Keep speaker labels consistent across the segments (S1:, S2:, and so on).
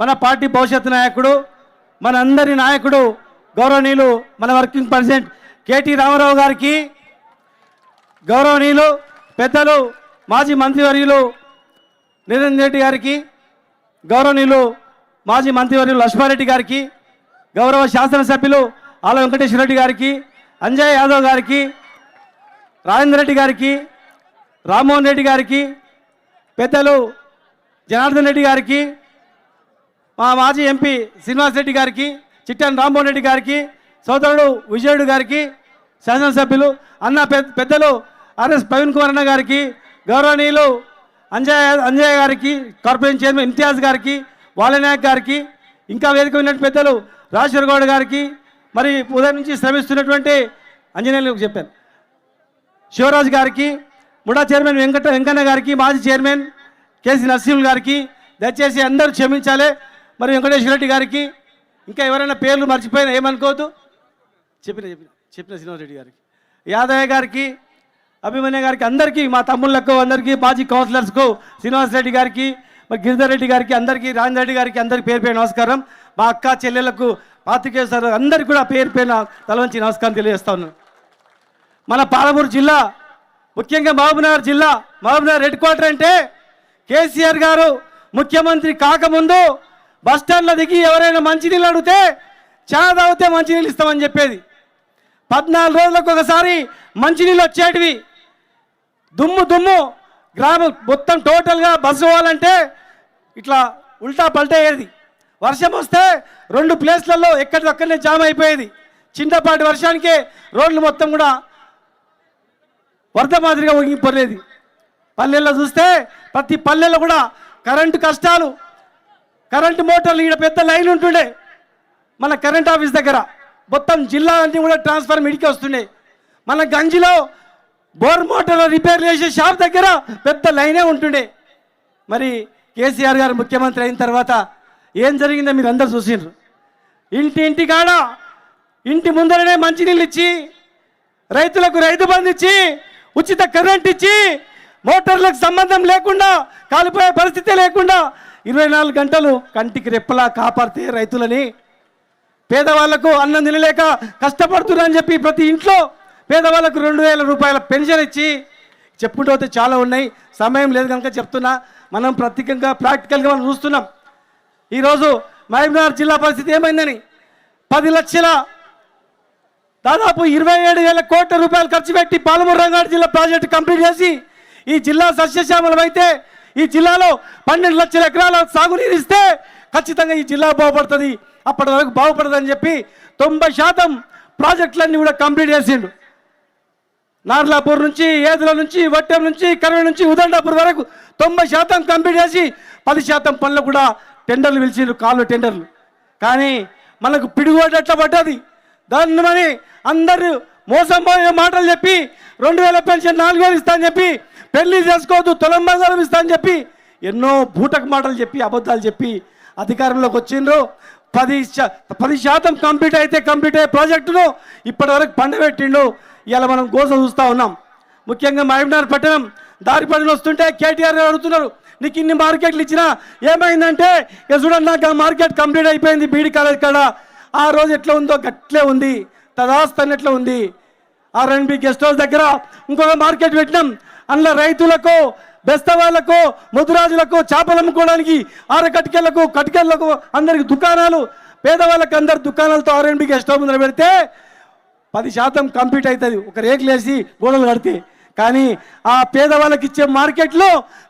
S1: మన పార్టీ భవిష్యత్ నాయకుడు మన అందరి నాయకుడు గౌరవనీయులు మన వర్కింగ్ ప్రెసిడెంట్ కేటీ రామారావు గారికి గౌరవనీయులు పెద్దలు మాజీ మంత్రివర్యులు నిరంజన్ రెడ్డి గారికి గౌరవనీయులు మాజీ మంత్రివర్యులు లక్ష్మారెడ్డి గారికి గౌరవ శాసనసభ్యులు ఆల వెంకటేశ్వర రెడ్డి గారికి అంజయ్ యాదవ్ గారికి రాజేంద్ర రెడ్డి గారికి రామ్మోహన్ రెడ్డి గారికి పెద్దలు జనార్దన్ రెడ్డి గారికి మా మాజీ ఎంపీ శ్రీనివాస్ రెడ్డి గారికి చిట్టాన్ రామ్మోహన్ రెడ్డి గారికి సోదరుడు విజయుడు గారికి శాసనసభ్యులు అన్న పెద్దలు ఆర్ఎస్ ప్రవీణ్ కుమార్ అన్న గారికి గౌరవనీయులు అంజయ్ అంజయ్ గారికి కార్పొరేషన్ చైర్మన్ ఇంతియాజ్ గారికి వాలనాయక్ గారికి ఇంకా వేదిక ఉన్నటువంటి పెద్దలు రాజేశ్వర గౌడ్ గారికి మరి ఉదయం నుంచి శ్రమిస్తున్నటువంటి అంజనేయులకు చెప్పాను. శివరాజ్ గారికి ముడా చైర్మన్ వెంకట వెంకన్న గారికి మాజీ చైర్మన్ కేసీ నరసింహులు గారికి దయచేసి అందరూ క్షమించాలి. మరి వెంకటేశ్వర రెడ్డి గారికి ఇంకా ఎవరైనా పేర్లు మర్చిపోయినా ఏమనుకోవద్దు? చెప్పిన చెప్పిన చెప్పిన శ్రీనివాసరెడ్డి గారికి. యాదయ్య గారికి అభిమన్య గారికి అందరికీ మా తమ్ముళ్ళకు అందరికీ మాజీ కౌన్సిలర్స్కు శ్రీనివాసరెడ్డి గారికి మరి గిరిధర్ రెడ్డి గారికి అందరికీ రాజేంద్ర రెడ్డి గారికి అందరికీ పేరు పేరు నమస్కారం. మా అక్క చెల్లెలకు పాతికేశ్వర అందరికీ కూడా పేరు పేరు తలవంచి నమస్కారం తెలియజేస్తా మన పాలమూరు జిల్లా ముఖ్యంగా మహబూబ్నగర్ జిల్లా మహబూబ్నగర్ హెడ్ క్వార్టర్ అంటే కేసీఆర్ గారు ముఖ్యమంత్రి కాకముందు బస్ స్టాండ్లో దిగి ఎవరైనా మంచినీళ్ళు అడిగితే చా తాగితే మంచినీళ్ళు ఇస్తామని చెప్పేది. పద్నాలుగు రోజులకు ఒకసారి మంచినీళ్ళు వచ్చేటివి. దుమ్ము దుమ్ము. గ్రామం మొత్తం టోటల్గా బస్సు పోవాలంటే ఇట్లా ఉల్టా పల్టయ్యేది వర్షం వస్తే రెండు ప్లేస్లలో ఎక్కడిదక్కడనే జామ్ అయిపోయేది. చిన్నపాటి వర్షానికే రోడ్లు మొత్తం కూడా వరద మాదిరిగా ఒగిపోలేదు పల్లెల్లో చూస్తే ప్రతి పల్లెల్లో కూడా కరెంటు కష్టాలు కరెంటు మోటార్లు ఈడ పెద్ద లైన్ ఉంటుండే. మన కరెంట్ ఆఫీస్ దగ్గర. మొత్తం జిల్లా అన్ని కూడా ట్రాన్స్ఫర్ ఇడికి వస్తుండే మన గంజిలో బోర్ మోటార్లు రిపేర్ చేసే షాప్ దగ్గర పెద్ద లైనే ఉంటుండే. మరి కేసీఆర్ గారు ముఖ్యమంత్రి అయిన తర్వాత ఏం జరిగిందో మీరు అందరు చూసిండ్రు. ఇంటి ఇంటి కాడ ఇంటి ముందరనే మంచినీళ్ళు ఇచ్చి రైతులకు రైతు బంధు ఇచ్చి ఉచిత కరెంట్ ఇచ్చి మోటార్లకు సంబంధం లేకుండా కాలిపోయే పరిస్థితి లేకుండా ఇరవై నాలుగు గంటలు కంటికి రెప్పలా కాపాడితే రైతులని పేదవాళ్ళకు అన్నం తినలేక కష్టపడుతున్నారని చెప్పి ప్రతి ఇంట్లో పేదవాళ్ళకు రెండు వేల రూపాయల పెన్షన్ ఇచ్చి చెప్పుకుంటే చాలా ఉన్నాయి. సమయం లేదు కనుక చెప్తున్నా. మనం ప్రత్యేకంగా ప్రాక్టికల్గా మనం చూస్తున్నాం. ఈరోజు మహబూబ్నగర్ జిల్లా పరిస్థితి ఏమైందని? పది లక్షల దాదాపు ఇరవై ఏడు వేల కోట్ల రూపాయలు ఖర్చు పెట్టి పాలమూరు రంగారెడ్డి జిల్లా ప్రాజెక్టు కంప్లీట్ చేసి ఈ జిల్లా సస్యశ్యామలం అయితే ఈ జిల్లాలో పన్నెండు లక్షల ఎకరాల సాగునీరు ఇస్తే ఖచ్చితంగా ఈ జిల్లా బాగుపడుతుంది. అప్పటి వరకు బాగుపడదని చెప్పి తొంభై శాతం ప్రాజెక్టులన్నీ కూడా కంప్లీట్ చేసిండు. నార్లాపూర్ నుంచి ఏదుల నుంచి వట్టెం నుంచి కరవ నుంచి ఉదండాపూర్ వరకు తొంభై శాతం కంప్లీట్ చేసి పది శాతం పనులు కూడా టెండర్లు పిలిచిండ్రు కాళ్ళు టెండర్లు. కానీ మనకు పిడుగోడు పడ్డది. దాన్ని మరి అందరూ మోసం పోయే మాటలు చెప్పి రెండు వేల పెన్షన్ నాలుగు వేలు ఇస్తా అని చెప్పి పెళ్ళి చేసుకోవద్దు తొలం బంగారం ఇస్తా అని చెప్పి ఎన్నో బూటకు మాటలు చెప్పి అబద్ధాలు చెప్పి అధికారంలోకి వచ్చిండ్రు. పది పది శాతం కంప్లీట్ అయితే కంప్లీట్ అయ్యే ప్రాజెక్టును ఇప్పటివరకు పండబెట్టిండు. ఇలా మనం గోస చూస్తూ ఉన్నాం. ముఖ్యంగా మహబూబ్నగర్ పట్టణం దారి పడిన వస్తుంటే కేటీఆర్ గారు అడుగుతున్నారు నీకు ఇన్ని మార్కెట్లు ఇచ్చినా ఏమైందంటే ఇక చూడండి నాకు ఆ మార్కెట్ కంప్లీట్ అయిపోయింది బీడి కాలేజ్ కాడ. ఆ రోజు ఎట్లా ఉందో గట్లే ఉంది. తదాస్తన్నట్లు ఉంది? ఆర్ఎన్బి గెస్ట్ హౌస్ దగ్గర ఇంకొక మార్కెట్ పెట్టినాం. అందులో రైతులకు బెస్తవాళ్ళకు ముదురాజులకు చేపలు అమ్ముకోవడానికి ఆర కటికెళ్ళకు కటికెళ్ళకు అందరికి దుకాణాలు. పేదవాళ్ళకి అందరు దుకాణాలతో ఆర్ఎన్బి గెస్ట్ హౌస్ ముందర పెడితే పది శాతం కంప్లీట్ అవుతుంది. ఒక రేకులేసి గోడలు కడితే. కానీ ఆ పేదవాళ్ళకి ఇచ్చే మార్కెట్లో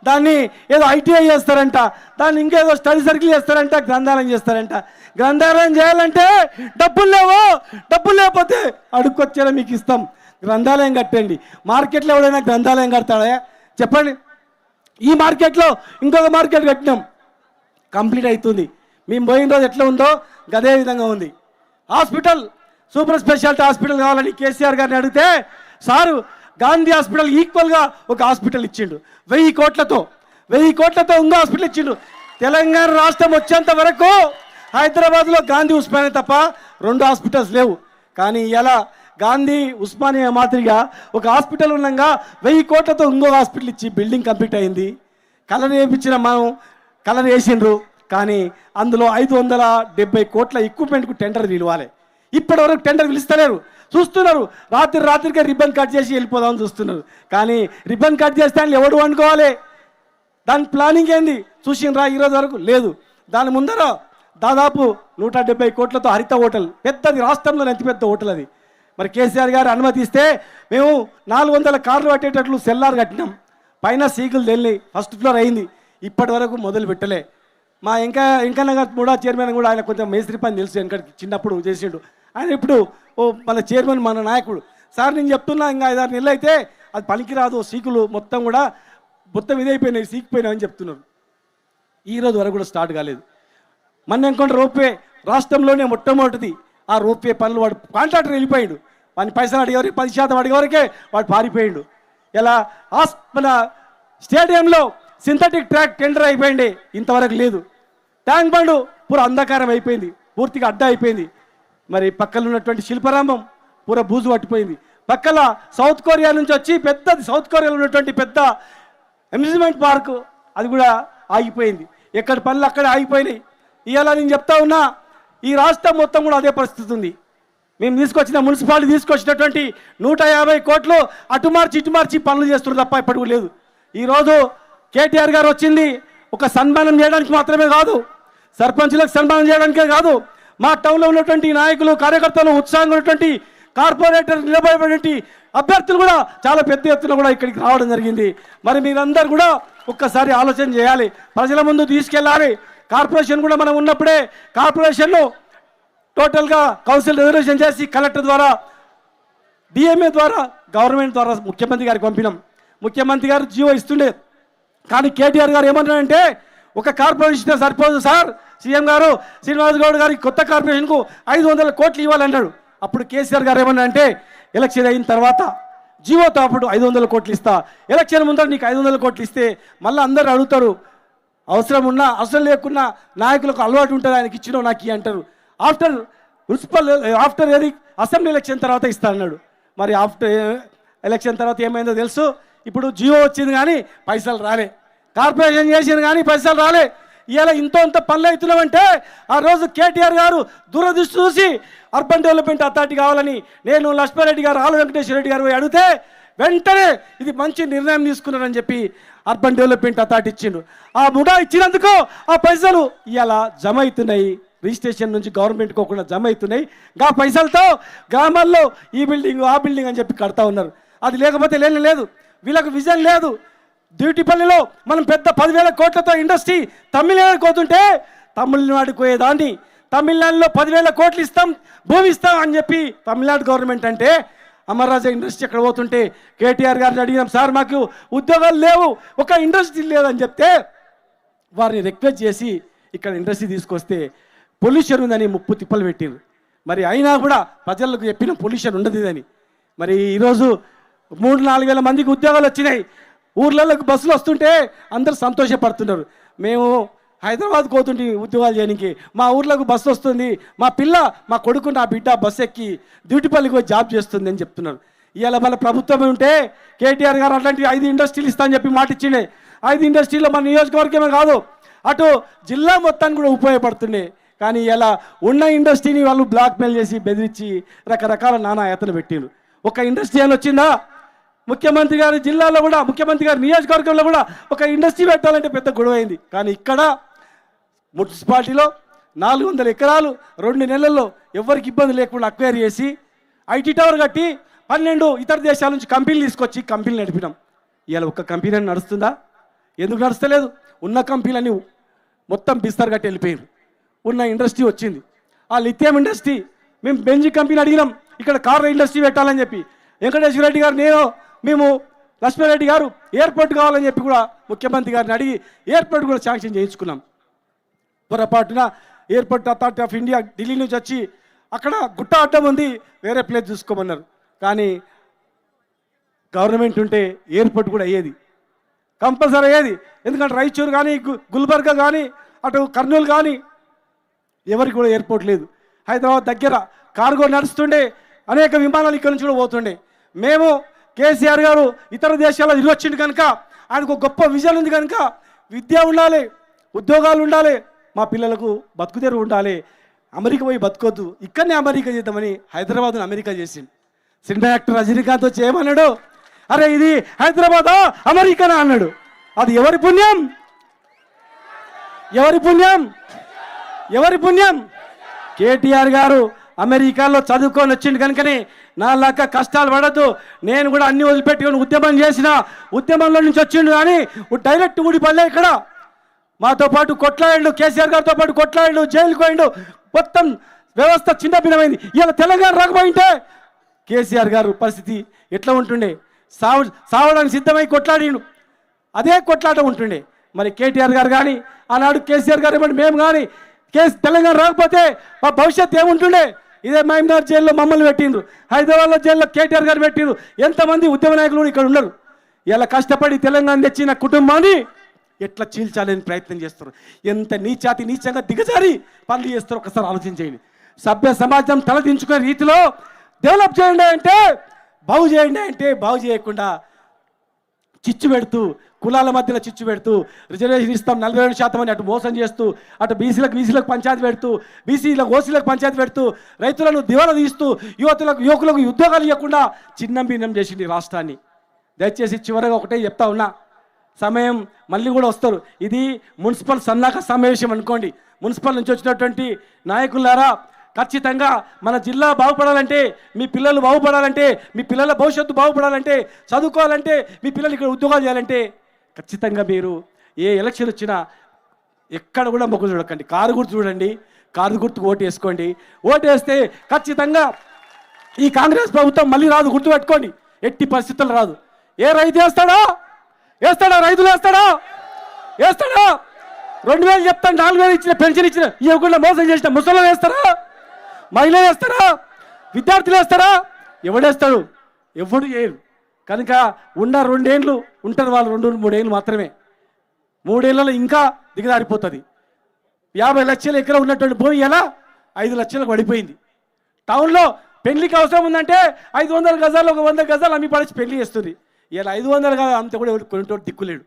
S1: దాన్ని ఏదో ఐటీఐ చేస్తారంట దాన్ని ఇంకేదో స్టడీ సర్కిల్ చేస్తారంట గ్రంథాలయం చేస్తారంట. గ్రంథాలయం చేయాలంటే డబ్బులు లేవు డబ్బులు లేకపోతే అడుక్కొచ్చేలా మీకు ఇస్తాం. గ్రంథాలయం కట్టండి. మార్కెట్లో ఎవడైనా గ్రంథాలయం కడతాడా? చెప్పండి. ఈ మార్కెట్లో ఇంకొక మార్కెట్ కట్టినాం. కంప్లీట్ అవుతుంది. మేము పోయిన రోజు ఎట్లా ఉందో గదే విధంగా ఉంది. హాస్పిటల్ సూపర్ స్పెషాలిటీ హాస్పిటల్ కావాలని కేసీఆర్ గారిని అడిగితే సారు గాంధీ హాస్పిటల్ ఈక్వల్గా ఒక హాస్పిటల్ ఇచ్చిండు. వెయ్యి కోట్లతో వెయ్యి కోట్లతో ఇంకో హాస్పిటల్ ఇచ్చిండు. తెలంగాణ రాష్ట్రం వచ్చేంత వరకు హైదరాబాద్లో గాంధీ ఉస్మానియా తప్ప రెండు హాస్పిటల్స్ లేవు. కానీ ఇలా గాంధీ ఉస్మానియా మాదిరిగా ఒక హాస్పిటల్ ఉండగా వెయ్యి కోట్లతో ఇంకో హాస్పిటల్ ఇచ్చి బిల్డింగ్ కంప్లీట్ అయింది. కలర్ వేయించిన మనం కలర్ వేసిండ్రు. కానీ అందులో ఐదు వందల డెబ్బై కోట్ల ఎక్విప్మెంట్కు టెండర్ పిలవాలి ఇప్పటివరకు టెండర్ పిలుస్తలేరు చూస్తున్నారు. రాత్రి రాత్రికే రిబ్బన్ కట్ చేసి వెళ్ళిపోదామని చూస్తున్నారు. కానీ రిబ్బన్ కట్ చేస్తే అని ఎవడు అనుకోవాలి దాని ప్లానింగ్ ఏంది? చూసిండ్రా ఈరోజు వరకు? లేదు. దాని ముందర దాదాపు నూట డెబ్బై కోట్లతో హరిత హోటల్ పెద్దది రాష్ట్రంలో ఎంత పెద్ద హోటల్ అది. మరి కేసీఆర్ గారు అనుమతిస్తే మేము నాలుగు వందల కార్లు పట్టేటట్లు సెల్లార్ కట్టినాం. పైన సీకులు తెల్లి ఫస్ట్ ఫ్లోర్ అయింది. ఇప్పటి వరకు మొదలు పెట్టలే. మా ఇంకా ఇంకా గారు కూడా చైర్మన్ కూడా ఆయన కొంచెం మేస్త్రి పని తెలుసు. వెనకడికి చిన్నప్పుడు చేసిండు. ఆయన ఇప్పుడు ఓ మన చైర్మన్ మన నాయకుడు. సార్ నేను చెప్తున్నా ఇంకా ఐదారు నెలలు అయితే అది పనికిరాదు సీకులు మొత్తం కూడా మొత్తం ఇదైపోయినాయి సీకిపోయినాయి అని చెప్తున్నారు. ఈ రోజు వరకు కూడా స్టార్ట్ కాలేదు. మన ఇంకొంటే రోప్వే రాష్ట్రంలోనే మొట్టమొదటిది. ఆ రోప్వే పనులు వాడు కాంట్రాక్టర్ వెళ్ళిపోయాడు. వాడిని పైసలు అడిగేవరకు పది శాతం అడిగేవరకే వాడు పారిపోయాడు. ఎలా? హాస్ మన స్టేడియంలో సింథటిక్ ట్రాక్ టెండర్ అయిపోయింది ఇంతవరకు లేదు. ట్యాంక్ బండ్ పూర అంధకారం అయిపోయింది. పూర్తిగా అడ్డ అయిపోయింది. మరి పక్కన ఉన్నటువంటి శిల్పరామం పూర బూజు పట్టిపోయింది. పక్కల సౌత్ కొరియా నుంచి వచ్చి పెద్దది సౌత్ కొరియాలో ఉన్నటువంటి పెద్ద అమ్యూజ్మెంట్ పార్క్ అది కూడా ఆగిపోయింది. ఎక్కడ పనులు అక్కడ ఆగిపోయినాయి. ఇవాళ నేను చెప్తా ఉన్నా ఈ రాష్ట్రం మొత్తం కూడా అదే పరిస్థితి ఉంది. మేము తీసుకొచ్చిన మున్సిపాలిటీ తీసుకొచ్చినటువంటి నూట యాభై కోట్లు అటు మార్చి ఇటు మార్చి పనులు చేస్తున్నారు తప్ప ఇప్పటికీ లేదు. ఈరోజు కేటీఆర్ గారు వచ్చింది ఒక సన్మానం చేయడానికి మాత్రమే కాదు సర్పంచులకు సన్మానం చేయడానికే కాదు మా టౌన్లో ఉన్నటువంటి నాయకులు కార్యకర్తలు ఉత్సాహంగా ఉన్నటువంటి కార్పొరేటర్ నిలబడేటువంటి అభ్యర్థులు కూడా చాలా పెద్ద ఎత్తున కూడా ఇక్కడికి రావడం జరిగింది. మరి మీరందరూ కూడా ఒక్కసారి ఆలోచన చేయాలి. ప్రజల ముందు తీసుకెళ్ళాలి. కార్పొరేషన్ కూడా మనం ఉన్నప్పుడే కార్పొరేషన్ను టోటల్గా కౌన్సిల్ రిజర్వేషన్ చేసి కలెక్టర్ ద్వారా డిఎంఏ ద్వారా గవర్నమెంట్ ద్వారా ముఖ్యమంత్రి గారికి పంపినాం. ముఖ్యమంత్రి గారు జీవో ఇస్తుండే. కానీ కేటీఆర్ గారు ఏమన్నారంటే ఒక కార్పొరేషన్ సరిపోదు సార్. సీఎం గారు శ్రీనివాస్ గౌడ్ గారి కొత్త కార్పొరేషన్కు ఐదు వందల కోట్లు ఇవ్వాలన్నాడు. అప్పుడు కేసీఆర్ గారు ఏమన్నా అంటే ఎలక్షన్ అయిన తర్వాత జీవోతో అప్పుడు ఐదు వందల కోట్లు ఇస్తా. ఎలక్షన్ ముందర నీకు ఐదు వందల కోట్లు ఇస్తే మళ్ళీ అందరూ అడుగుతారు. అవసరం ఉన్నా అవసరం లేకున్నా నాయకులకు అలవాటు ఉంటుంది ఆయనకి ఇచ్చినావు నాకు అంటారు. ఆఫ్టర్ మున్సిపల్ ఆఫ్టర్ ఏది? అసెంబ్లీ ఎలక్షన్ తర్వాత ఇస్తా అన్నాడు. మరి ఆఫ్టర్ ఎలక్షన్ తర్వాత ఏమైందో తెలుసు. ఇప్పుడు జియో వచ్చింది కానీ పైసలు రాలే. కార్పొరేషన్ చేసినా కానీ పైసలు రాలే. ఇలా ఇంత ఇంత పనులు అవుతున్నామంటే ఆ రోజు కేటీఆర్ గారు దూరదృష్టి చూసి అర్బన్ డెవలప్మెంట్ అథారిటీ కావాలని నేను లక్ష్మారెడ్డి గారు ఆలు వెంకటేశ్వర రెడ్డి గారు అడిగితే వెంటనే ఇది మంచి నిర్ణయం తీసుకున్నారని చెప్పి అర్బన్ డెవలప్మెంట్ అథారిటీ ఇచ్చిండు. ఆ ముఠా ఇచ్చినందుకు ఆ పైసలు ఇలా జమ అవుతున్నాయి. రిజిస్ట్రేషన్ నుంచి గవర్నమెంట్ కోకుండా జమ అవుతున్నాయి. గా పైసలతో గ్రామాల్లో ఈ బిల్డింగ్ ఆ బిల్డింగ్ అని చెప్పి కడతా ఉన్నారు. అది లేకపోతే లేని లేదు. వీళ్ళకు విజన్ లేదు. డ్యూటీపల్లిలో మనం పెద్ద పదివేల కోట్లతో ఇండస్ట్రీ తమిళనాడుకి పోతుంటే తమిళనాడు కోయేదాన్ని. తమిళనాడులో పదివేల కోట్లు ఇస్తాం భూమి ఇస్తాం అని చెప్పి తమిళనాడు గవర్నమెంట్ అంటే అమర్రాజా ఇండస్ట్రీ అక్కడ పోతుంటే కేటీఆర్ గారిని అడిగినాం సార్ మాకు ఉద్యోగాలు లేవు ఒక ఇండస్ట్రీ లేదని చెప్తే వారిని రిక్వెస్ట్ చేసి ఇక్కడ ఇండస్ట్రీ తీసుకొస్తే పొల్యూషన్ ఉందని ముప్పు తిప్పలు పెట్టారు మరి అయినా కూడా ప్రజలకు చెప్పిన పొల్యూషన్ ఉండదు ఇదని. మరి ఈరోజు మూడు నాలుగు వేల మందికి ఉద్యోగాలు వచ్చినాయి. ఊర్లలోకి బస్సులు వస్తుంటే అందరూ సంతోషపడుతున్నారు. మేము హైదరాబాద్ పోతుంటే ఉద్యోగాలు చేయడానికి మా ఊర్లోకి బస్సు వస్తుంది మా పిల్ల మా కొడుకు నా బిడ్డ బస్సు ఎక్కి డ్యూటీపల్లికి పోయి జాబ్ చేస్తుంది అని చెప్తున్నారు. ఇవాళ మన ప్రభుత్వం ఉంటే కేటీఆర్ గారు అట్లాంటి ఐదు ఇండస్ట్రీలు ఇస్తా అని చెప్పి మాట ఇచ్చిండే. ఐదు ఇండస్ట్రీలో మన నియోజకవర్గమే కాదు. అటు జిల్లా మొత్తానికి కూడా ఉపయోగపడుతుండే. కానీ ఇలా ఉన్న ఇండస్ట్రీని వాళ్ళు బ్లాక్మెయిల్ చేసి బెదిరించి రకరకాల నానా ఎత్తలు పెట్టిండ్రు. ఒక ఇండస్ట్రీ అని వచ్చిందా? ముఖ్యమంత్రి గారి జిల్లాలో కూడా ముఖ్యమంత్రి గారి నియోజకవర్గంలో కూడా ఒక ఇండస్ట్రీ పెట్టాలంటే పెద్ద గొడవ అయింది. కానీ ఇక్కడ మున్సిపాలిటీలో నాలుగు వందల ఎకరాలు రెండు నెలల్లో ఎవరికి ఇబ్బంది లేకుండా అక్వైర్ చేసి ఐటీ టవర్ కట్టి పన్నెండు ఇతర దేశాల నుంచి కంపెనీలు తీసుకొచ్చి కంపెనీలు నడిపినాం. ఇవాళ ఒక్క కంపెనీ అని నడుస్తుందా? ఎందుకు నడుస్తలేదు? ఉన్న కంపెనీలన్నీ మొత్తం బిస్తర్ కట్టి వెళ్ళిపోయారు ఉన్న ఇండస్ట్రీ వచ్చింది. ఆ లిథియం ఇండస్ట్రీ మేము బెంజి కంపెనీ అడిగినాం ఇక్కడ కార్ ఇండస్ట్రీ పెట్టాలని చెప్పి. వెంకటేశ్వర రెడ్డి గారు నేను మేము లక్ష్మీరెడ్డి గారు ఎయిర్పోర్ట్ కావాలని చెప్పి కూడా ముఖ్యమంత్రి గారిని అడిగి ఎయిర్పోర్ట్ కూడా శాంక్షన్ చేయించుకున్నాం. పొరపాటున airport authority of India Delhi నుంచి వచ్చి అక్కడ గుట్ట అడ్డం ఉంది వేరే ప్లేస్ చూసుకోమన్నారు. కానీ గవర్నమెంట్ ఉంటే ఎయిర్పోర్ట్ కూడా అయ్యేది. కంపల్సరీ అయ్యేది. ఎందుకంటే రాయచూరు కానీ గుల్బర్గా కానీ అటు కర్నూలు కానీ ఎవరికి కూడా ఎయిర్పోర్ట్ లేదు. హైదరాబాద్ దగ్గర కార్గో నడుస్తుండే అనేక విమానాలు ఇక్కడ నుంచి కూడా పోతుండే. మేము కేసీఆర్ గారు ఇతర దేశాల్లో తిరిగి వచ్చిండు కనుక ఆయనకు ఒక గొప్ప విజన్ ఉంది కనుక విద్య ఉండాలి ఉద్యోగాలు ఉండాలి మా పిల్లలకు బతుకుతెరు ఉండాలి. అమెరికా పోయి బతుకోద్దు ఇక్కడనే అమెరికా చేద్దామని హైదరాబాద్ను అమెరికా చేసింది సినిమా యాక్టర్ రజనీకాంత్ వచ్చి ఏమన్నాడు? అరే ఇది హైదరాబాదా అమెరికానా అన్నాడు. అది ఎవరి పుణ్యం? ఎవరి పుణ్యం? ఎవరి పుణ్యం? కేటీఆర్ గారు. అమెరికాలో చదువుకొని వచ్చిండు కనుకనే నా లెక్క కష్టాలు పడద్దు. నేను కూడా అన్ని వదిలిపెట్టుకొని ఉద్యమం చేసిన ఉద్యమంలో నుంచి వచ్చిండు కానీ డైరెక్ట్ ఊడిపల్లె ఇక్కడ. మాతో పాటు కొట్లాడిండు కేసీఆర్ గారితో పాటు కొట్లాడిండు జైలుకు పోయిండు. మొత్తం వ్యవస్థ చిన్నభిన్నమైంది ఇలా తెలంగాణ రాకపోయింటే కేసీఆర్ గారు పరిస్థితి ఎట్లా ఉంటుండే? సావ సావడానికి సిద్ధమై కొట్లాడిండు. అదే కొట్లాట ఉంటుండే. మరి కేటీఆర్ గారు కానీ ఆనాడు కేసీఆర్ గారు ఏమంటే మేము కానీ కేసు తెలంగాణ రాకపోతే మా భవిష్యత్తు ఏముంటుండే? ఇదే మహమ్నార్ జైల్లో మమ్మల్ని పెట్టిండ్రు. హైదరాబాద్లో జైల్లో కేటీఆర్ గారు పెట్టిండ్రు. ఎంతమంది ఉద్యమ నాయకులు ఇక్కడ ఉన్నారు ఇలా కష్టపడి తెలంగాణ తెచ్చిన కుటుంబాన్ని ఎట్లా చీల్చాలని ప్రయత్నం చేస్తారు ఎంత నీచాతి నీచంగా దిగజారి పనులు చేస్తారు ఒకసారి ఆలోచించేయండి. సభ్య సమాజం తలదించుకునే రీతిలో డెవలప్ చేయండి అంటే బాగు చేయండి అంటే బాగు చేయకుండా చిచ్చు పెడుతూ కులాల మధ్యలో చిచ్చు పెడుతూ రిజర్వేషన్ ఇస్తాం నలభై ఏడు శాతం అని అటు మోసం చేస్తూ అటు బీసీలకు బీసీలకు పంచాయతీ పెడుతూ బీసీలకు ఓసీలకు పంచాయతీ పెడుతూ రైతులను దివాలా తీస్తూ యువతులకు యువకులకు ఉద్యోగాలు ఇవ్వకుండా చిన్నం భిన్నం చేసింది రాష్ట్రాన్ని. దయచేసి చివరగా ఒకటే చెప్తా ఉన్నా. సమయం మళ్ళీ కూడా వస్తారు. ఇది మున్సిపల్ సన్నాహక సమావేశం అనుకోండి. మున్సిపల్ నుంచి వచ్చినటువంటి నాయకులారా ఖచ్చితంగా మన జిల్లా బాగుపడాలంటే మీ పిల్లలు బాగుపడాలంటే మీ పిల్లల భవిష్యత్తు బాగుపడాలంటే చదువుకోవాలంటే మీ పిల్లలు ఇక్కడ ఉద్యోగాలు చేయాలంటే ఖచ్చితంగా మీరు ఏ ఎలక్షన్ వచ్చినా ఎక్కడ కూడా మొగ్గు చూడకండి. కారు గుర్తు చూడండి. కారు గుర్తుకు ఓటు వేసుకోండి. ఓటు వేస్తే ఖచ్చితంగా ఈ కాంగ్రెస్ ప్రభుత్వం మళ్ళీ రాదు. గుర్తుపెట్టుకోండి ఎట్టి పరిస్థితుల్లో రాదు. ఏ రైతు వేస్తాడా? వేస్తాడా? రైతులు వేస్తాడా? వేస్తాడా? రెండు వేలు చెప్తాను నాలుగు వేలు ఇచ్చిన పెన్షన్ ఇచ్చిన ఇవ్వకుండా మోసం చేసిన ముసలు వేస్తారా? మహిళలు వేస్తారా? విద్యార్థులు వేస్తారా? ఎవడేస్తాడు ఎవడు చేయరు కనుక ఉన్న రెండేళ్ళు ఉంటారు వాళ్ళు రెండు మూడేళ్ళు మాత్రమే. మూడేళ్ళలో ఇంకా దిగదారిపోతుంది. యాభై లక్షల ఎకర ఉన్నటువంటి భూమి ఎలా? ఐదు లక్షలకు పడిపోయింది. టౌన్లో పెళ్ళికి అవసరం ఉందంటే ఐదు వందల గజాలు ఒక వంద గజాలు అమ్మి పడిచి పెళ్ళి చేస్తుంది. ఇలా ఐదు వందలు కాదు అంత కూడా ఎవడు కొనేటోడు దిక్కులేడు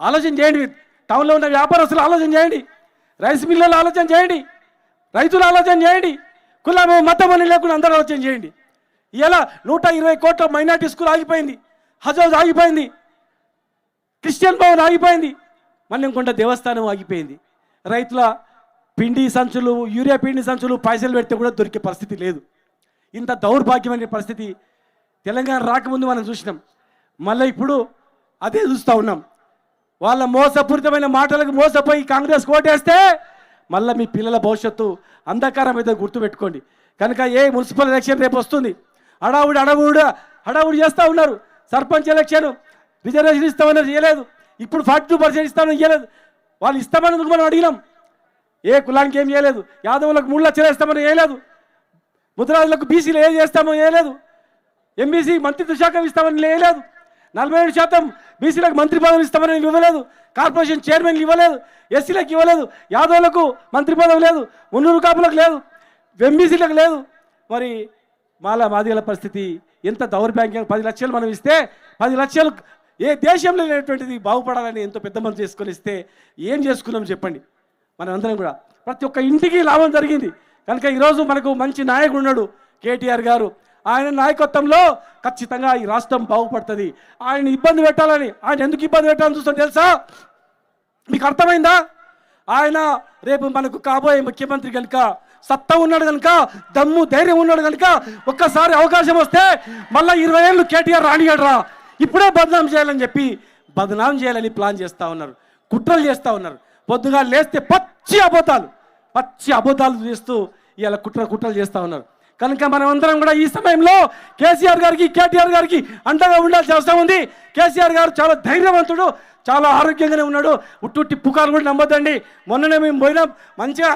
S1: ఆలోచన చేయండి టౌన్లో ఉన్న వ్యాపారస్తులు ఆలోచన చేయండి. రైస్ మిల్లలు ఆలోచన చేయండి. రైతులు ఆలోచన చేయండి. కులము మతం అని లేకుండా అందరూ ఆలోచన చేయండి. ఇలా నూట ఇరవై కోట్ల మైనార్టీ స్కూల్ ఆగిపోయింది. హజౌజ్ ఆగిపోయింది. క్రిస్టియన్ భవన్ ఆగిపోయింది. మల్లెంకొండ దేవస్థానం ఆగిపోయింది. రైతుల పిండి సంచులు యూరియా పిండి సంచులు పైసలు పెడితే కూడా దొరికే పరిస్థితి లేదు. ఇంత దౌర్భాగ్యమైన పరిస్థితి తెలంగాణ రాకముందు మనం చూసినాం. మళ్ళీ ఇప్పుడు అదే చూస్తూ ఉన్నాం. వాళ్ళ మోసపూరితమైన మాటలకు మోసపోయి కాంగ్రెస్ కోటేస్తే మళ్ళీ మీ పిల్లల భవిష్యత్తు అంధకారం అయితే గుర్తుపెట్టుకోండి. కనుక ఏ మున్సిపల్ ఎలక్షన్ రేపు వస్తుంది? హడావుడి అడవుడు హడావుడి చేస్తూ ఉన్నారు. సర్పంచ్ ఎలక్షన్ రిజర్వేషన్ ఇస్తామని చేయలేదు ఇప్పుడు ఫార్టీ టూ పర్సెంట్ ఇస్తామని చేయలేదు వాళ్ళు ఇస్తామని మనం అడిగినాం? ఏ కులానికి ఏం చేయలేదు యాదవులకు మూడు లక్షలు ఇస్తామని చేయలేదు ముద్రాజులకు బీసీలు ఏం చేస్తామో చేయలేదు ఎంబీసీ మంత్రిత్వ శాఖ ఇస్తామని లేదు నలభై ఏడు శాతం బీసీలకు మంత్రి పదవులు ఇస్తామని ఇవ్వలేదు. కార్పొరేషన్ చైర్మన్కి ఇవ్వలేదు. ఎస్సీలకు ఇవ్వలేదు. యాదవులకు మంత్రి పదవి లేదు. మున్నూరు కాపులకు లేదు. ఎంబీసీలకు లేదు. మరి మాల మాదిగల పరిస్థితి ఎంత దౌర్భాగ్యం. పది లక్షలు మనం ఇస్తే పది లక్షలు ఏ దేశంలో లేనటువంటిది బాగుపడాలని ఎంతో పెద్ద మంది చేసుకొని ఇస్తే ఏం చేసుకున్నాం చెప్పండి. మనం అందరం కూడా. ప్రతి ఒక్క ఇంటికి లాభం జరిగింది. కనుక ఈరోజు మనకు మంచి నాయకుడు ఉన్నాడు. కేటీఆర్ గారు. ఆయన నాయకత్వంలో ఖచ్చితంగా ఈ రాష్ట్రం బాగుపడుతుంది. ఆయన ఇబ్బంది పెట్టాలని ఆయన ఎందుకు ఇబ్బంది పెట్టాలని చూస్తాం తెలుసా? మీకు అర్థమైందా? ఆయన రేపు మనకు కాబోయే ముఖ్యమంత్రి కనుక సత్తా ఉన్నాడు కనుక దమ్ము ధైర్యం ఉన్నాడు కనుక ఒక్కసారి అవకాశం వస్తే మళ్ళీ ఇరవై ఏళ్ళు కేటీఆర్ రాణిగడరా ఇప్పుడే బదనాం చేయాలని చెప్పి బదనాం చేయాలని ప్లాన్ చేస్తూ ఉన్నారు. కుట్రలు చేస్తూ ఉన్నారు. పొద్దుగా లేస్తే పచ్చి అబద్ధాలు పచ్చి అబద్ధాలు చేస్తూ ఇలా కుట్ర కుట్రలు చేస్తూ ఉన్నారు. కనుక మనం అందరం కూడా ఈ సమయంలో కేసీఆర్ గారికి కేటీఆర్ గారికి అండగా ఉండాల్సిన అవసరం ఉంది. కేసీఆర్ గారు చాలా ధైర్యవంతుడు చాలా ఆరోగ్యంగానే ఉన్నాడు. ఉట్టుట్టి పుకారు కూడా నమ్మొద్దండి. మొన్ననే మేము పోయినాం మంచిగా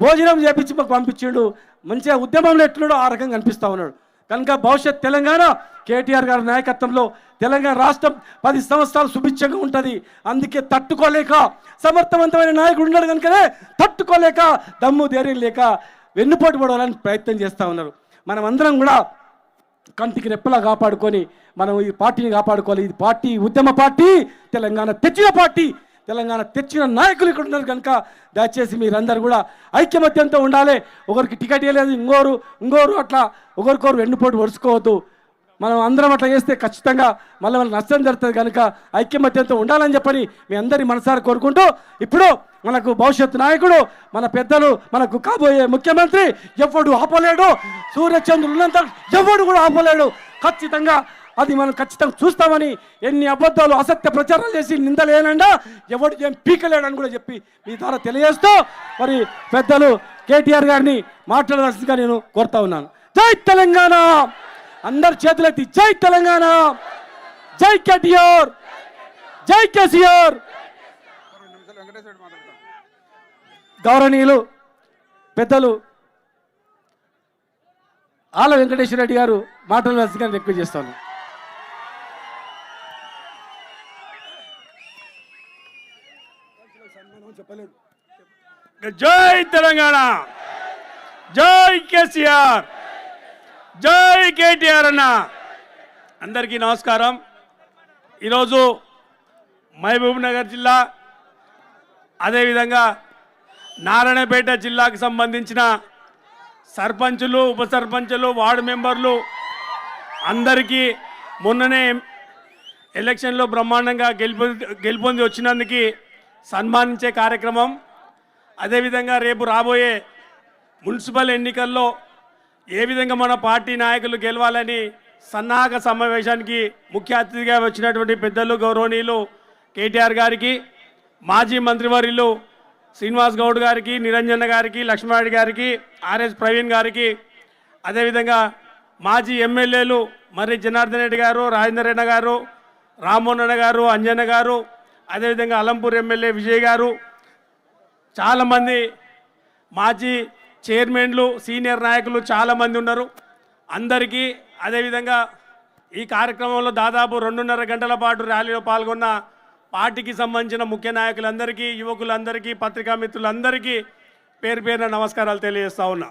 S1: భోజనం చేపించి మాకు పంపించాడు. మంచిగా ఉద్యమంలో ఎట్లున్నాడో ఆ రకంగా కనిపిస్తూ ఉన్నాడు. కనుక భవిష్యత్ తెలంగాణ కేటీఆర్ గారి నాయకత్వంలో తెలంగాణ రాష్ట్రం పది సంవత్సరాలు సుభిక్షంగా ఉంటుంది. అందుకే తట్టుకోలేక సమర్థవంతమైన నాయకుడు ఉన్నాడు కనుకనే తట్టుకోలేక దమ్ము ధైర్యం లేక వెన్నుపోటు పడవాలని ప్రయత్నం చేస్తూ ఉన్నారు. మనం అందరం కూడా కంటికి రెప్పలా కాపాడుకొని మనం ఈ పార్టీని కాపాడుకోవాలి. ఇది పార్టీ ఉద్యమ పార్టీ తెలంగాణ తెచ్చిన పార్టీ తెలంగాణ తెచ్చిన నాయకులు ఇక్కడ ఉన్నారు కనుక దయచేసి మీరందరూ కూడా ఐక్యమత్యంతో ఉండాలి. ఒకరికి టికెట్ ఇవ్వలేదు ఇంకోరు ఇంకోరు అట్లా ఒకరికొరు వెన్నుపోటు వరుసుకోవద్దు మనం అందరం అట్లా చేస్తే ఖచ్చితంగా మళ్ళీ మనకు నష్టం జరుగుతుంది కనుక ఐక్యమత్యంతో ఉండాలని చెప్పని మీ అందరి మనసారి కోరుకుంటూ ఇప్పుడు మనకు భవిష్యత్తు నాయకుడు మన పెద్దలు మనకు కాబోయే ముఖ్యమంత్రి ఎవడు ఆపలేడు. సూర్యచంద్రుడు ఉన్నంత ఎవడు కూడా ఆపలేడు. ఖచ్చితంగా అది మనం ఖచ్చితంగా చూస్తామని ఎన్ని అబద్ధాలు అసత్య ప్రచారాలు చేసి నిందలేనండా ఎవడు ఏం పీకలేడని కూడా చెప్పి మీ ద్వారా తెలియజేస్తూ మరి పెద్దలు కేటీఆర్ గారిని మాట్లాడవలసిందిగా నేను కోరుతా ఉన్నాను. జై తెలంగాణ! అందరి చేతులెత్తి జై తెలంగాణ. జై కేటీఆర్. జై కేసీఆర్. గౌరవనీయులు పెద్దలు ఆల వెంకటేశ్వర రెడ్డి గారు మాట్లాడవలసిందిగా రిక్వెస్ట్ చేస్తాను
S2: జై తెలంగాణ. జై కేసీఆర్. జై కేటీఆర్ అన్న. అందరికీ నమస్కారం. ఈరోజు మహబూబ్ నగర్ జిల్లా అదేవిధంగా నారాయణపేట జిల్లాకు సంబంధించిన సర్పంచులు ఉప సర్పంచులు వార్డు మెంబర్లు అందరికీ మొన్ననే ఎలక్షన్లో బ్రహ్మాండంగా గెలుపు గెలుపొంది వచ్చినందుకు సన్మానించే కార్యక్రమం. అదేవిధంగా రేపు రాబోయే మున్సిపల్ ఎన్నికల్లో ఏ విధంగా మన పార్టీ నాయకులు గెలవాలని సన్నాహక సమావేశానికి ముఖ్య అతిథిగా వచ్చినటువంటి పెద్దలు గౌరవనీయులు కేటీఆర్ గారికి మాజీ మంత్రివర్యులు శ్రీనివాస్ గౌడ్ గారికి నిరంజన్ గారికి లక్ష్మారెడ్డి గారికి ఆర్ఎస్ ప్రవీణ్ గారికి అదేవిధంగా మాజీ ఎమ్మెల్యేలు మరి జనార్దన్ రెడ్డి గారు రాజేందర్ రెడ్డి గారు రామ్మోహన్ గారు అంజన్న గారు అదేవిధంగా అలంపూర్ ఎమ్మెల్యే విజయ్ గారు చాలామంది మాజీ చైర్మన్లు సీనియర్ నాయకులు చాలామంది ఉన్నారు. అందరికీ అదేవిధంగా ఈ కార్యక్రమంలో దాదాపు రెండున్నర గంటల పాటు ర్యాలీలో పాల్గొన్న పార్టీకి సంబంధించిన ముఖ్య నాయకులందరికీ యువకులందరికీ పత్రికా మిత్రులందరికీ పేరు పేరున నమస్కారాలు తెలియజేస్తా ఉన్నా.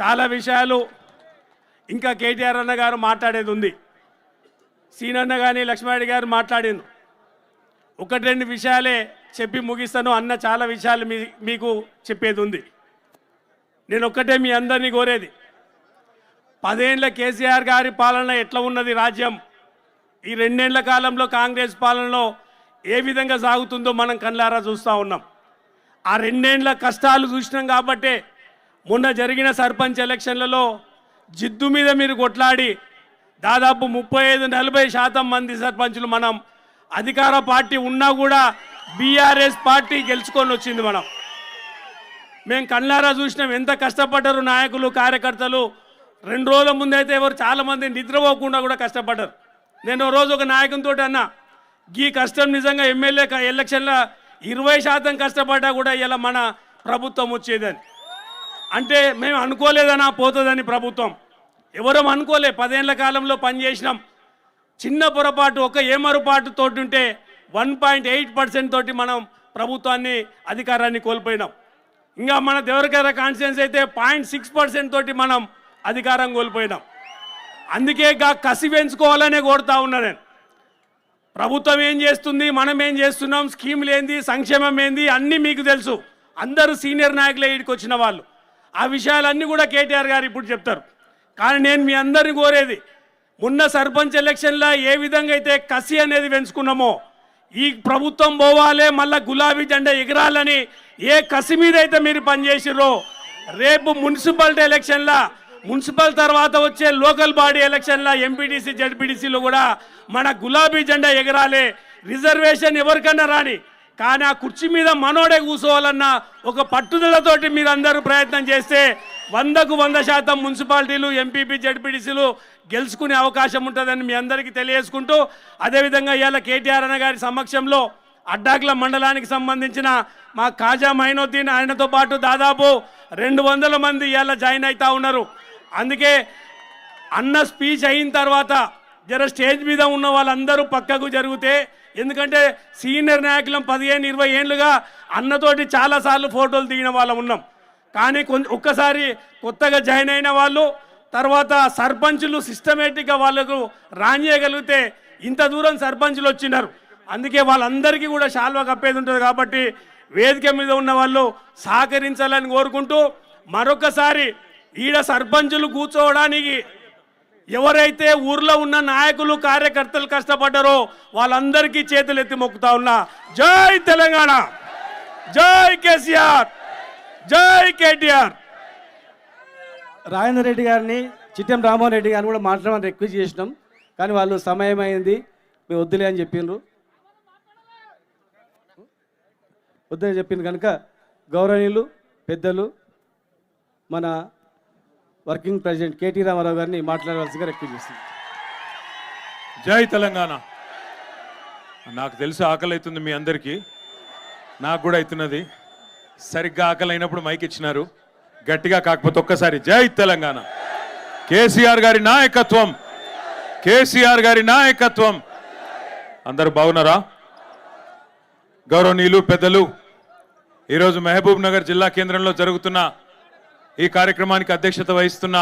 S2: చాలా విషయాలు ఇంకా కేటీఆర్ అన్న గారు మాట్లాడేది ఉంది. సీనన్న కానీ లక్ష్మారెడ్డి గారు మాట్లాడింది ఒకటి రెండు విషయాలే చెప్పి ముగిస్తాను. అన్న చాలా విషయాలు మీ మీకు చెప్పేది ఉంది. నేను ఒక్కటే మీ అందరినీ కోరేది. పదేండ్ల కేసీఆర్ గారి పాలన ఎట్లా ఉన్నది రాజ్యం? ఈ రెండేళ్ళ కాలంలో కాంగ్రెస్ పాలనలో ఏ విధంగా సాగుతుందో మనం కళ్ళారా చూస్తూ ఉన్నాం. ఆ రెండేండ్ల కష్టాలు చూసినాం కాబట్టే మొన్న జరిగిన సర్పంచ్ ఎలక్షన్లలో జిద్దు మీద మీరు కొట్లాడి దాదాపు ముప్పై ఐదు నలభై శాతం మంది సర్పంచులు మనం అధికార పార్టీ ఉన్నా కూడా బీఆర్ఎస్ పార్టీ గెలుచుకొని వచ్చింది మనం. మేము కళ్ళారా చూసినాం ఎంత కష్టపడ్డారు నాయకులు కార్యకర్తలు. రెండు రోజుల ముందైతే ఎవరు చాలామంది నిద్రపోకుండా కూడా కష్టపడ్డారు. నేను రోజు ఒక నాయకునితో అన్నా ఈ కష్టం నిజంగా ఎమ్మెల్యే ఎలక్షన్ల ఇరవై శాతం కష్టపడ్డా కూడా ఇలా మన ప్రభుత్వం వచ్చేదని. అంటే మేము అనుకోలేదనా పోతుందని ప్రభుత్వం. ఎవరం అనుకోలే పదేళ్ళ కాలంలో పనిచేసినాం చిన్న పొరపాటు ఒక ఏమరుపాటు తోటి ఉంటే వన్ పాయింట్ ఎయిట్ పర్సెంట్ తోటి మనం ప్రభుత్వాన్ని అధికారాన్ని కోల్పోయినాం. ఇంకా మన దేవరకర కాన్స్టిట్యున్సీ అయితే పాయింట్ సిక్స్ పర్సెంట్ తోటి మనం అధికారం కోల్పోయినాం. అందుకే గా కసి పెంచుకోవాలనే కోరుతా ఉన్నా నేను. ప్రభుత్వం ఏం చేస్తుంది మనం ఏం చేస్తున్నాం స్కీములు ఏంది సంక్షేమం ఏంది అన్నీ మీకు తెలుసు. అందరూ సీనియర్ నాయకులే ఇక్కడికి వచ్చిన వాళ్ళు. ఆ విషయాలన్నీ కూడా కేటీఆర్ గారు ఇప్పుడు చెప్తారు. కానీ నేను మీ అందరిని కోరేది మొన్న సర్పంచ్ ఎలక్షన్లో ఏ విధంగా అయితే కసి అనేది పెంచుకున్నామో ఈ ప్రభుత్వం పోవాలే మళ్ళా గులాబీ జెండా ఎగరాలని ఏ కసి మీద అయితే మీరు పనిచేసిర్రో రేపు మున్సిపాలిటీ ఎలక్షన్ల మున్సిపల్ తర్వాత వచ్చే లోకల్ బాడీ ఎలక్షన్ల ఎంపీటీసీ జడ్పీటీసీలో కూడా మన గులాబీ జెండా ఎగరాలి. రిజర్వేషన్ ఎవరికన్నా రాని కానీ ఆ కుర్చీ మీద మనోడే కూర్చోవాలన్న ఒక పట్టుదలతోటి మీరు ప్రయత్నం చేస్తే వందకు వంద శాతం మున్సిపాలిటీలు ఎంపీపీ జడ్పీటీసీలు గెలుచుకునే అవకాశం ఉంటుందని మీ అందరికీ తెలియజేసుకుంటూ అదేవిధంగా ఇవాళ కేటీఆర్ అన్న గారి సమక్షంలో అడ్డాకుల మండలానికి సంబంధించిన మా కాజా మైనుద్దీన్ ఆయనతో పాటు దాదాపు రెండు వందల మంది ఇవాళ జాయిన్ అవుతా ఉన్నారు. అందుకే అన్న స్పీచ్ అయిన తర్వాత జర స్టేజ్ మీద ఉన్న వాళ్ళందరూ పక్కకు జరిగితే ఎందుకంటే సీనియర్ నాయకులం పదిహేను ఇరవై ఏళ్ళుగా అన్నతోటి చాలాసార్లు ఫోటోలు దిగిన వాళ్ళం ఉన్నాం. కానీ కొంచెం ఒక్కసారి కొత్తగా జాయిన్ అయిన వాళ్ళు తర్వాత సర్పంచులు సిస్టమేటిక్గా వాళ్ళకు రానియగలిగితే ఇంత దూరం సర్పంచులు వచ్చినారు అందుకే వాళ్ళందరికీ కూడా శాల్వా కప్పేది ఉంటుంది కాబట్టి వేదిక మీద ఉన్న వాళ్ళు సహకరించాలని కోరుకుంటూ మరొకసారి ఈడ సర్పంచులు కూర్చోవడానికి ఎవరైతే ఊర్లో ఉన్న నాయకులు కార్యకర్తలు కష్టపడ్డారో వాళ్ళందరికీ చేతులు ఎత్తి మొక్కుతా ఉన్నా. జై తెలంగాణ! జై కేసీఆర్! జై కేటీఆర్!
S1: రాజేంద్ర రెడ్డి గారిని చిట్టెం రామ్మోహన్ రెడ్డి గారిని కూడా మాట్లాడమని రిక్వెస్ట్ చేసినాం. కానీ వాళ్ళు సమయం అయింది మేము వద్దులే అని చెప్పిండ్రు. వద్దని చెప్పింది కనుక గౌరవనీయులు పెద్దలు మన వర్కింగ్ ప్రెసిడెంట్ కేటీ రామారావు గారిని మాట్లాడవలసిగా రిక్వెస్ట్ చేస్తుంది
S3: జై తెలంగాణ. నాకు తెలిసి ఆకలి అవుతుంది మీ అందరికీ. నాకు కూడా అవుతున్నది. సరిగ్గా ఆకలి అయినప్పుడు మైక్ ఇచ్చినారు. గట్టిగా కాకపోతే ఒక్కసారి జై తెలంగాణ. కేసీఆర్ గారి నాయకత్వం. కేసీఆర్ గారి నాయకత్వం. అందరూ బాగున్నారా? గౌరవనీయులు పెద్దలు ఈరోజు మహబూబ్ నగర్ జిల్లా కేంద్రంలో జరుగుతున్న ఈ కార్యక్రమానికి అధ్యక్షత వహిస్తున్న